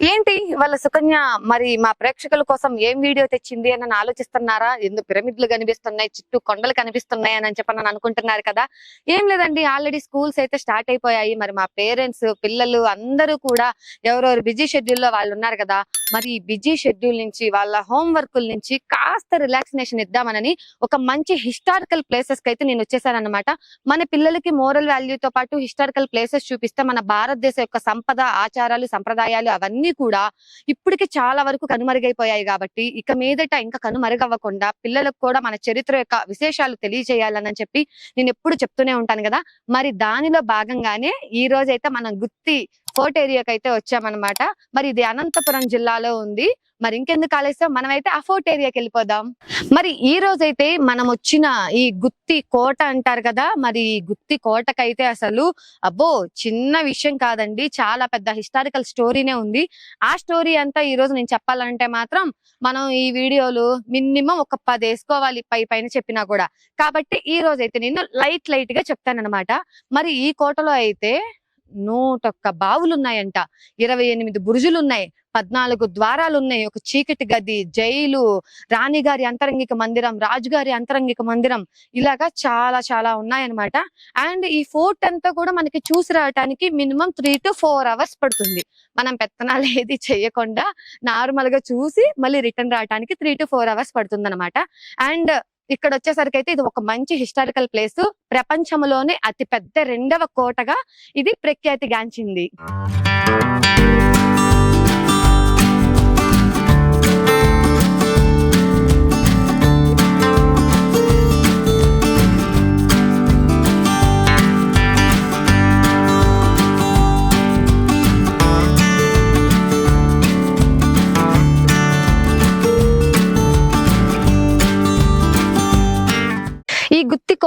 ఏంటి? వాళ్ళ సుకన్య మరి మా ప్రేక్షకుల కోసం ఏం వీడియో తెచ్చింది అని ఆలోచిస్తున్నారా? ఎందుకు పిరమిడ్లు కనిపిస్తున్నాయి చుట్టూ కొండలు కనిపిస్తున్నాయి అని చెప్పి నన్ను అనుకుంటున్నారు కదా. ఏం లేదండి ఆల్రెడీ స్కూల్స్ అయితే స్టార్ట్ అయిపోయాయి. మరి మా పేరెంట్స్ పిల్లలు అందరూ కూడా ఎవరెవరు బిజీ షెడ్యూల్లో వాళ్ళు ఉన్నారు కదా మరి ఈ బిజీ షెడ్యూల్ నుంచి వాళ్ళ హోం వర్కుల నుంచి కాస్త రిలాక్సినేషన్ ఇద్దామనని ఒక మంచి హిస్టారికల్ ప్లేసెస్కి అయితే నేను వచ్చేసాను మన పిల్లలకి మోరల్ వాల్యూతో పాటు హిస్టారికల్ ప్లేసెస్ చూపిస్తే మన భారతదేశం యొక్క సంపద ఆచారాలు సంప్రదాయాలు అవన్నీ కూడా ఇప్పటికి చాలా వరకు కనుమరుగైపోయాయి కాబట్టి ఇక మీదట ఇంకా కనుమరుగవ్వకుండా పిల్లలకు కూడా మన చరిత్ర యొక్క విశేషాలు తెలియజేయాలని చెప్పి నేను ఎప్పుడు చెప్తూనే ఉంటాను కదా. మరి దానిలో భాగంగానే ఈ రోజైతే మనం గుత్తి ఫోర్ట్ ఏరియాకి అయితే వచ్చామన్నమాట. మరి ఇది అనంతపురం జిల్లాలో ఉంది. మరి ఇంకెందుకు ఆలస్యం? మనమైతే ఆ ఫోర్ట్ ఏరియాకి వెళ్ళిపోదాం. మరి ఈ రోజైతే మనం వచ్చిన ఈ గుత్తి కోట అంటారు కదా మరి ఈ గుత్తి కోటకైతే అసలు అబ్బో చిన్న విషయం కాదండి. చాలా పెద్ద హిస్టారికల్ స్టోరీనే ఉంది. ఆ స్టోరీ అంతా ఈ రోజు నేను చెప్పాలంటే మాత్రం మనం ఈ వీడియోలు మినిమం ఒక పది వేసుకోవాలి పై పైన చెప్పినా కూడా. కాబట్టి ఈ రోజు అయితే నేను లైట్ లైట్గా చెప్తానమాట మరి ఈ కోటలో అయితే నూటొక్క బావులు ఉన్నాయంట ఇరవై ఎనిమిది బురుజులు ఉన్నాయి పద్నాలుగు ద్వారాలు ఉన్నాయి ఒక చీకటి గది జైలు రాణిగారి అంతరంగిక మందిరం రాజుగారి అంతరంగిక మందిరం ఇలాగా చాలా చాలా ఉన్నాయన్నమాట. అండ్ ఈ ఫోర్ట్ అంతా కూడా మనకి చూసి రావటానికి minimum three to four hours పడుతుంది. మనం పెత్తనాలు ఏది చేయకుండా నార్మల్గా చూసి మళ్ళీ రిటర్న్ రావటానికి త్రీ టు ఫోర్ అవర్స్ పడుతుంది అండ్ ఇక్కడ వచ్చేసరికి అయితే ఇది ఒక మంచి హిస్టారికల్ ప్లేస్. ప్రపంచంలోనే అతి పెద్ద రెండవ కోటగా ఇది ప్రఖ్యాతి గాంచింది.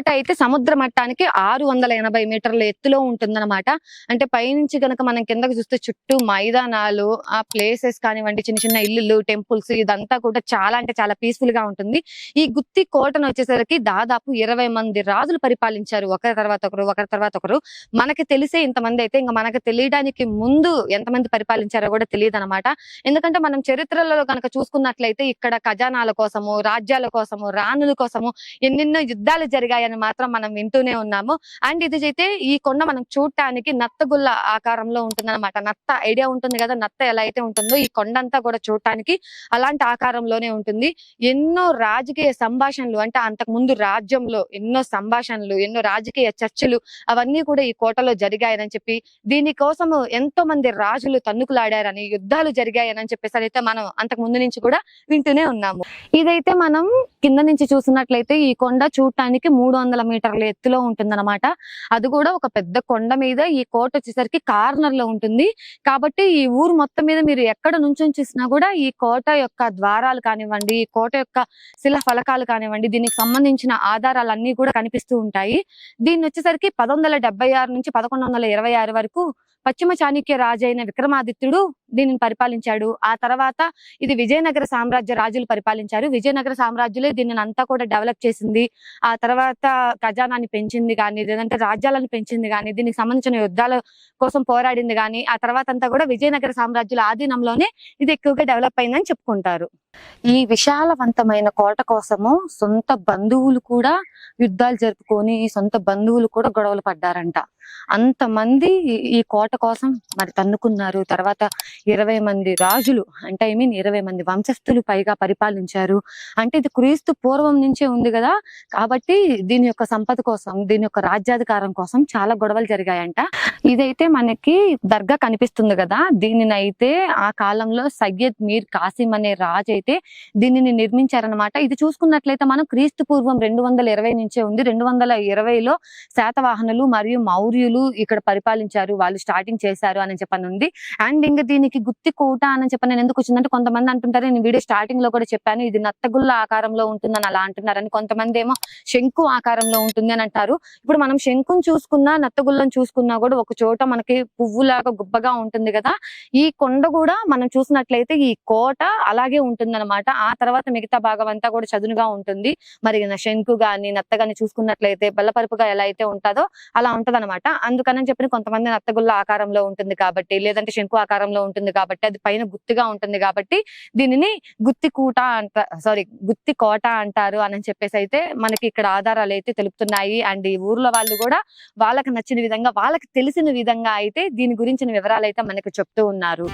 కోట అయితే సముద్ర మట్టానికి ఆరు వందల ఎనభై మీటర్ల ఎత్తులో ఉంటుందన్నమాట. అంటే పైనుంచి గనక మనం కిందకి చూస్తే చుట్టూ మైదానాలు ఆ ప్లేసెస్ కానివ్వండి చిన్న చిన్న ఇల్లులు టెంపుల్స్ ఇదంతా కూడా చాలా అంటే చాలా పీస్ఫుల్గా ఉంటుంది. ఈ గుత్తి కోటను వచ్చేసరికి దాదాపు ఇరవై మంది రాజులు పరిపాలించారు. ఒకరి తర్వాత ఒకరు ఒకరి తర్వాత ఒకరు. మనకి తెలిసే ఇంతమంది అయితే ఇంకా మనకి తెలియడానికి ముందు ఎంతమంది పరిపాలించారో కూడా తెలియదు అనమాట ఎందుకంటే మనం చరిత్రలలో కనుక చూసుకున్నట్లయితే ఇక్కడ ఖజానాల కోసము రాజ్యాల కోసము రాణుల కోసము ఎన్నెన్నో యుద్ధాలు అని మాత్రం మనం వింటూనే ఉన్నాము. అండ్ ఇది అయితే ఈ కొండ మనం చూడటానికి నత్తగుల్ల ఆకారంలో ఉంటుంది అనమాట నత్త ఐడియా ఉంటుంది కదా నత్త ఎలా అయితే ఉంటుందో ఈ కొండ అంతా కూడా చూడటానికి అలాంటి ఆకారంలోనే ఉంటుంది. ఎన్నో రాజకీయ సంభాషణలు అంటే అంతకు ముందు రాజ్యంలో ఎన్నో సంభాషణలు ఎన్నో రాజకీయ చర్చలు అవన్నీ కూడా ఈ కోటలో జరిగాయని చెప్పి దీనికోసము ఎంతో మంది రాజులు తన్నుకులాడారని యుద్ధాలు జరిగాయని చెప్పేసి అయితే మనం అంతకు ముందు నుంచి కూడా వింటూనే ఉన్నాము. ఇదైతే మనం కింద నుంచి చూసినట్లయితే ఈ కొండ చూడటానికి మూడు మూడు వందల మీటర్ల ఎత్తులో ఉంటుందన్నమాట. అది కూడా ఒక పెద్ద కొండ మీద ఈ కోట వచ్చేసరికి కార్నర్లో ఉంటుంది. కాబట్టి ఈ ఊరు మొత్తం మీద మీరు ఎక్కడ నుంచి చూసినా కూడా ఈ కోట యొక్క ద్వారాలు కానివ్వండి ఈ కోట యొక్క శిల ఫలకాలు కానివ్వండి దీనికి సంబంధించిన ఆధారాలన్నీ కూడా కనిపిస్తూ ఉంటాయి. దీన్ని వచ్చేసరికి పదొందల డెబ్బై ఆరు నుంచి పదకొండు వందల ఇరవై ఆరు వరకు పశ్చిమ చాణక్య రాజు అయిన విక్రమాదిత్యుడు దీనిని పరిపాలించాడు. ఆ తర్వాత ఇది విజయనగర సామ్రాజ్య రాజులు పరిపాలించారు. విజయనగర సామ్రాజ్యులే దీనిని అంతా కూడా డెవలప్ చేసింది. ఆ తర్వాత ఖజానాన్ని పెంచింది కానీ లేదంటే రాజ్యాలను పెంచింది కానీ దీనికి సంబంధించిన యుద్ధాల కోసం పోరాడింది కానీ ఆ తర్వాత అంతా కూడా విజయనగర సామ్రాజ్యుల ఆధీనంలోనే ఇది ఎక్కువగా డెవలప్ అయిందని చెప్పుకుంటారు. ఈ విశాలవంతమైన కోట కోసము సొంత బంధువులు కూడా యుద్ధాలు జరుపుకొని సొంత బంధువులు కూడా గొడవలు పడ్డారంట. అంతమంది ఈ- ఈ కోట కోసం మరి తన్నుకున్నారు. తర్వాత ఇరవై మంది రాజులు అంటే ఐ మీన్ ఇరవై మంది వంశస్థులు పైగా పరిపాలించారు. అంటే ఇది క్రీస్తు పూర్వం నుంచే ఉంది కదా. కాబట్టి దీని యొక్క సంపద కోసం దీని యొక్క రాజ్యాధికారం కోసం చాలా గొడవలు జరిగాయంట. ఇదైతే మనకి దర్గా కనిపిస్తుంది కదా. దీనినైతే ఆ కాలంలో సయ్యద్ మీర్ కాసిం అనే రాజు అయితే దీనిని నిర్మించారనమాట ఇది చూసుకున్నట్లయితే మనం క్రీస్తు పూర్వం రెండు వందల ఇరవై నుంచే ఉంది. రెండు వందల ఇరవైలో శాతవాహనులు మరియు మౌర్యులు ఇక్కడ పరిపాలించారు. వాళ్ళు స్టార్టింగ్ చేశారు అని చెప్పని ఉంది. అండ్ ఇంకా దీనికి గుత్తి కోట అని చెప్పని నేను ఎందుకు వచ్చిందంటే కొంతమంది అంటుంటారు నేను వీడియో స్టార్టింగ్లో కూడా చెప్పాను. ఇది నత్తగుల్ల ఆకారంలో ఉంటుందని అలా అంటున్నారని. కొంతమంది ఏమో శంకు ఆకారంలో ఉంటుంది అని అంటారు. ఇప్పుడు మనం శంకుని చూసుకున్నా నత్తగుల్లని చూసుకున్నా కూడా ఒక చోట మనకి పువ్వులాగా గుబ్బగా ఉంటుంది కదా. ఈ కొండ కూడా మనం చూసినట్లయితే ఈ కోట అలాగే ఉంటుంది. ఉంటుందన్నమాట. ఆ తర్వాత మిగతా భాగం అంతా కూడా చదునుగా ఉంటుంది. మరి శంకు గాని నత్త గాని చూసుకున్నట్లయితే బల్లపరుపుగా ఎలా అయితే ఉంటుందో అలా ఉంటదన్నమాట. అందుకని చెప్పిన కొంతమంది నత్తగుల్ల ఆకారంలో ఉంటుంది కాబట్టి లేదంటే శంకు ఆకారంలో ఉంటుంది కాబట్టి అది పైన గుత్తిగా ఉంటుంది కాబట్టి దీనిని గుత్తి కూట అంట సారీ గుత్తి కోట అంటారు అని చెప్పేసి అయితే మనకి ఇక్కడ ఆధారాలు అయితే తెలుపుతున్నాయి. అండ్ ఈ ఊర్లో వాళ్ళు కూడా వాళ్ళకి నచ్చిన విధంగా వాళ్ళకి తెలిసిన విధంగా అయితే దీని గురించిన వివరాలు అయితే మనకు చెప్తూ ఉన్నారు.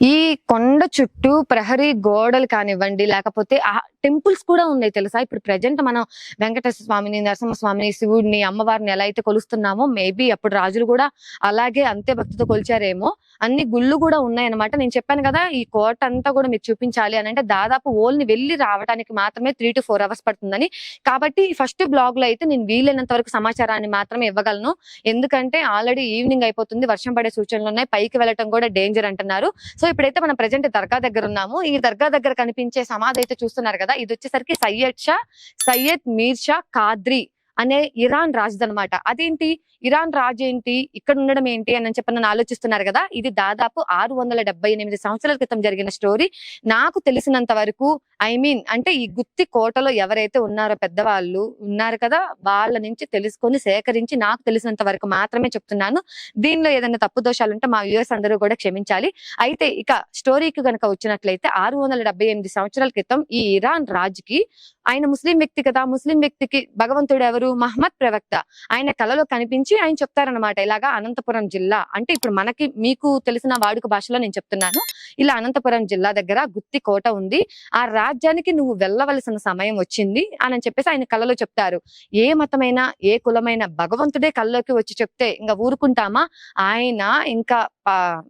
ఈ కొండ చుట్టూ ప్రహరీ గోడలు కానివ్వండి లేకపోతే ఆ టెంపుల్స్ కూడా ఉన్నాయి తెలుసా? ఇప్పుడు ప్రజెంట్ మనం వెంకటేశ్వర స్వామిని నరసింహ స్వామిని శివుడిని అమ్మవారిని ఎలా అయితే కొలుస్తున్నామో మేబీ అప్పుడు రాజులు కూడా అలాగే అంతే భక్తితో కొలిచారేమో. అన్ని గుళ్ళు కూడా ఉన్నాయన్నమాట. నేను చెప్పాను కదా ఈ కోట అంతా కూడా మీకు చూపించాలి అని అంటే దాదాపు ఓల్ని వెళ్ళి రావడానికి మాత్రమే త్రీ టు ఫోర్ అవర్స్ పడుతుందని. కాబట్టి ఫస్ట్ బ్లాగ్లో అయితే నేను వీలైనంత వరకు సమాచారాన్ని మాత్రమే ఇవ్వగలను. ఎందుకంటే ఆల్రెడీ ఈవినింగ్ అయిపోతుంది వర్షం పడే సూచనలు ఉన్నాయి పైకి వెళ్ళటం కూడా డేంజర్ అంటున్నారు. సో ఇప్పుడైతే మనం ప్రజెంట్ దర్గా దగ్గర ఉన్నాము. ఈ దర్గా దగ్గర కనిపించే సమాధి అయితే చూస్తున్నారు కదా? ఇది వచ్చేసరికి సయ్యద్ షా సయ్యద్ మీర్ షా కాద్రి అనే ఇరాన్ రాజు అనమాట అదేంటి? ఇరాన్ రాజు ఏంటి? ఇక్కడ ఉండడం ఏంటి? అని చెప్పి నన్ను ఆలోచిస్తున్నారు కదా. ఇది దాదాపు ఆరు వందల డెబ్బై ఎనిమిది సంవత్సరాల క్రితం జరిగిన స్టోరీ. నాకు తెలిసినంత వరకు ఐ మీన్ అంటే ఈ గుత్తి కోటలో ఎవరైతే ఉన్నారో పెద్దవాళ్ళు ఉన్నారు కదా వాళ్ళ నుంచి తెలుసుకొని సేకరించి నాకు తెలిసినంత వరకు మాత్రమే చెప్తున్నాను. దీనిలో ఏదైనా తప్పు దోషాలు ఉంటే మా వ్యూవర్స్ అందరూ కూడా క్షమించాలి. అయితే ఇక స్టోరీకి గనక వచ్చినట్లయితే ఆరు వందల డెబ్బై ఎనిమిది సంవత్సరాల క్రితం ఈ ఇరాన్ రాజుకి ఆయన ముస్లిం వ్యక్తి కదా ముస్లిం వ్యక్తికి భగవంతుడు ఎవరు? మహమ్మద్ ప్రవక్త. ఆయన కళలో కనిపించి ఆయన చెప్తారనమాట ఇలాగా అనంతపురం జిల్లా అంటే ఇప్పుడు మనకి మీకు తెలిసిన వాడుక భాషలో నేను చెప్తున్నాను. ఇలా అనంతపురం జిల్లా దగ్గర గుత్తి కోట ఉంది. ఆ రాజ్యానికి నువ్వు వెళ్ళవలసిన సమయం వచ్చింది అని చెప్పేసి ఆయన కళ్ళలో చెప్తారు. ఏ మతమైనా ఏ కులమైన భగవంతుడే కళ్ళలోకి వచ్చి చెప్తే ఇంకా ఊరుకుంటామా? ఆయన ఇంకా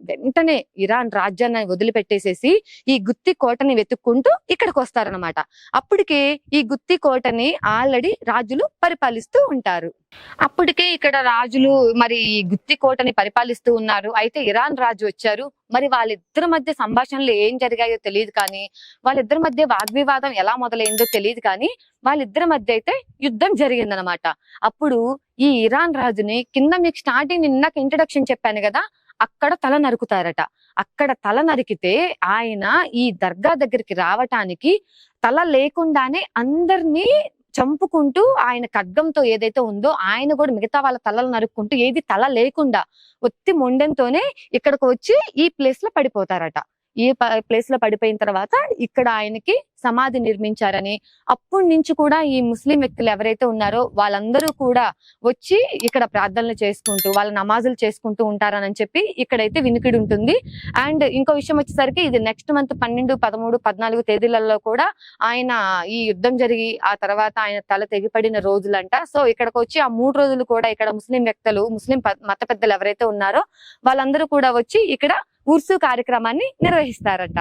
వెంటనే ఇరాన్ రాజ్యాన్ని వదిలిపెట్టేసేసి ఈ గుత్తి కోటని వెతుక్కుంటూ ఇక్కడికి వస్తారనమాట అప్పటికే ఈ గుత్తి కోటని ఆల్రెడీ రాజులు పరిపాలిస్తూ ఉంటారు. అప్పటికే ఇక్కడ రాజులు మరి ఈ గుత్తి కోటని పరిపాలిస్తూ ఉన్నారు. అయితే ఇరాన్ రాజు వచ్చారు. మరి వాళ్ళిద్దరి మధ్య సంభాషణలు ఏం జరిగాయో తెలియదు కానీ వాళ్ళిద్దరి మధ్య వాగ్వివాదం ఎలా మొదలైందో తెలియదు కానీ వాళ్ళిద్దరి మధ్య అయితే యుద్ధం జరిగిందనమాట అప్పుడు ఈ ఇరాన్ రాజుని కింద మీకు స్టార్టింగ్ నిన్నక ఇంట్రడక్షన్ చెప్పాను కదా అక్కడ తల నరుకుతారట. అక్కడ తల నరికితే ఆయన ఈ దర్గా దగ్గరికి రావటానికి తల లేకుండానే అందరినీ చంపుకుంటూ ఆయన ఖడ్గంతో ఏదైతే ఉందో ఆయన కూడా మిగతా వాళ్ళ తలలు నరుక్కుంటూ ఏది తల లేకుండా ఒత్తి మొండెంతోనే ఇక్కడికి వచ్చి ఈ ప్లేస్లో పడిపోతారట. ఈ ప్లేస్లో పడిపోయిన తర్వాత ఇక్కడ ఆయనకి సమాధి నిర్మించారని. అప్పటి నుంచి కూడా ఈ ముస్లిం వ్యక్తులు ఎవరైతే ఉన్నారో వాళ్ళందరూ కూడా వచ్చి ఇక్కడ ప్రార్థనలు చేసుకుంటూ వాళ్ళ నమాజులు చేసుకుంటూ ఉంటారని చెప్పి ఇక్కడైతే వినికిడి ఉంటుంది. అండ్ ఇంకో విషయం వచ్చేసరికి ఇది నెక్స్ట్ మంత్ పన్నెండు పదమూడు పద్నాలుగు తేదీలలో కూడా ఆయన ఈ యుద్ధం జరిగి ఆ తర్వాత ఆయన తల తెగిపడిన రోజులంట. సో ఇక్కడికి వచ్చి ఆ మూడు రోజులు కూడా ఇక్కడ ముస్లిం వ్యక్తులు ముస్లిం మత పెద్దలు ఎవరైతే ఉన్నారో వాళ్ళందరూ కూడా వచ్చి ఇక్కడ ఉర్సు కార్యక్రమాన్ని నిర్వహిస్తారట.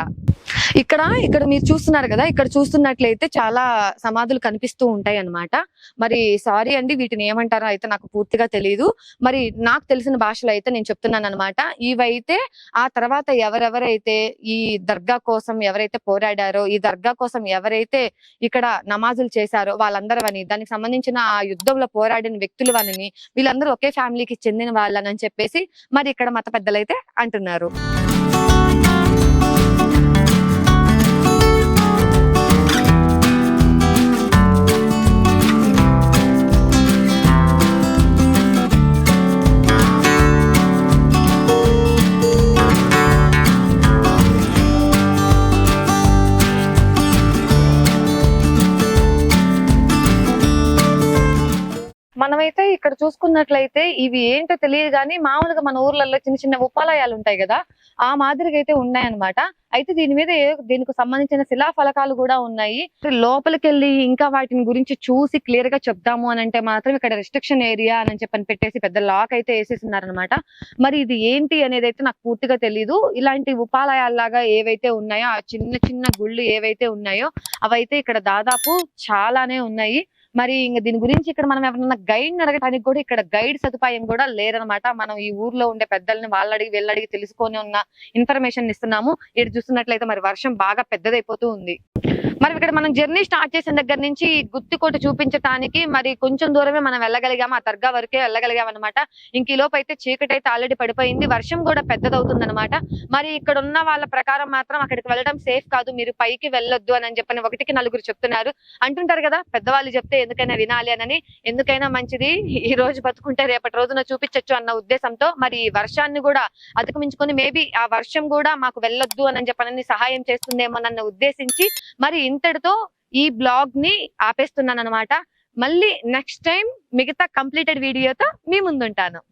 ఇక్కడ ఇక్కడ మీరు చూస్తున్నారు కదా ఇక్కడ చూస్తున్నట్లయితే చాలా సమాధులు కనిపిస్తూ ఉంటాయి అన్నమాట మరి సారీ అండి వీటిని ఏమంటారో అయితే నాకు పూర్తిగా తెలియదు మరి నాకు తెలిసిన భాషలో అయితే నేను చెప్తున్నాను అనమాట ఇవైతే ఆ తర్వాత ఎవరెవరైతే ఈ దర్గా కోసం ఎవరైతే పోరాడారో ఈ దర్గా కోసం ఎవరైతే ఇక్కడ నమాజులు చేశారో వాళ్ళందరూ అని దానికి సంబంధించిన ఆ యుద్ధంలో పోరాడిన వ్యక్తులు వాళ్ళని వీళ్ళందరూ ఒకే ఫ్యామిలీకి చెందిన వాళ్ళని చెప్పేసి మరి ఇక్కడ మత పెద్దలైతే అంటున్నారు. మనమైతే ఇక్కడ చూసుకున్నట్లయితే ఇవి ఏంటో తెలియదు కానీ మామూలుగా మన ఊర్లలో చిన్న చిన్న ఉపాలయాలు ఉంటాయి కదా ఆ మాదిరిగా అయితే ఉన్నాయన్నమాట. అయితే దీని మీద దీనికి సంబంధించిన శిలా ఫలకాలు కూడా ఉన్నాయి. లోపలికి వెళ్ళి ఇంకా వాటిని గురించి చూసి క్లియర్గా చెప్దాము అని అంటే మాత్రం ఇక్కడ రిస్ట్రిక్షన్ ఏరియా అని చెప్పని పెట్టేసి పెద్ద లాక్ అయితే వేసేసినారనమాట మరి ఇది ఏంటి అనేది అయితే నాకు పూర్తిగా తెలియదు ఇలాంటి ఉపాలయాల్లాగా ఏవైతే ఉన్నాయో ఆ చిన్న చిన్న గుళ్ళు ఏవైతే ఉన్నాయో అవైతే ఇక్కడ దాదాపు చాలానే ఉన్నాయి. మరి ఇంకా దీని గురించి ఇక్కడ మనం ఎవరైనా గైడ్ అడగడానికి కూడా ఇక్కడ గైడ్ సదుపాయం కూడా లేరనమాట మనం ఈ ఊర్లో ఉండే పెద్దల్ని వాళ్ళ అడిగి వెళ్ళడిగి తెలుసుకొని ఉన్న ఇన్ఫర్మేషన్ ఇస్తున్నాము. ఇటు చూస్తున్నట్లయితే మరి వర్షం బాగా పెద్దదైపోతూ ఉంది. మరి ఇక్కడ మనం జర్నీ స్టార్ట్ చేసిన దగ్గర నుంచి గుత్తికోట చూపించడానికి మరి కొంచెం దూరమే మనం వెళ్ళగలిగాము. ఆ దర్గా వరకే వెళ్ళగలిగాం అనమాట ఇంక ఈ లోపు అయితే చీకటి అయితే ఆల్రెడీ పడిపోయింది. వర్షం కూడా పెద్దదవుతుంది అనమాట మరి ఇక్కడ ఉన్న వాళ్ళ ప్రకారం మాత్రం అక్కడికి వెళ్ళడం సేఫ్ కాదు. మీరు పైకి వెళ్ళొద్దు అని చెప్పని ఒకటికి నలుగురు చెప్తున్నారు. అంటుంటారు కదా పెద్దవాళ్ళు చెప్తే ఎందుకైనా వినాలి అని ఎందుకైనా మంచిది. ఈ రోజు బతుకుంటే రేపటి రోజున చూపించచ్చు అన్న ఉద్దేశంతో మరి ఈ వర్షాన్ని కూడా అతికమించుకొని మేబీ ఆ వర్షం కూడా మాకు వెళ్ళొద్దు అని చెప్పనని సహాయం చేస్తుందేమోనన్న ఉద్దేశించి మరి ఇంతటితో ఈ బ్లాగ్ని ఆపేస్తున్నాను అనమాట మళ్ళీ నెక్స్ట్ టైం మిగతా కంప్లీటెడ్ వీడియోతో మీ ముందుంటాను.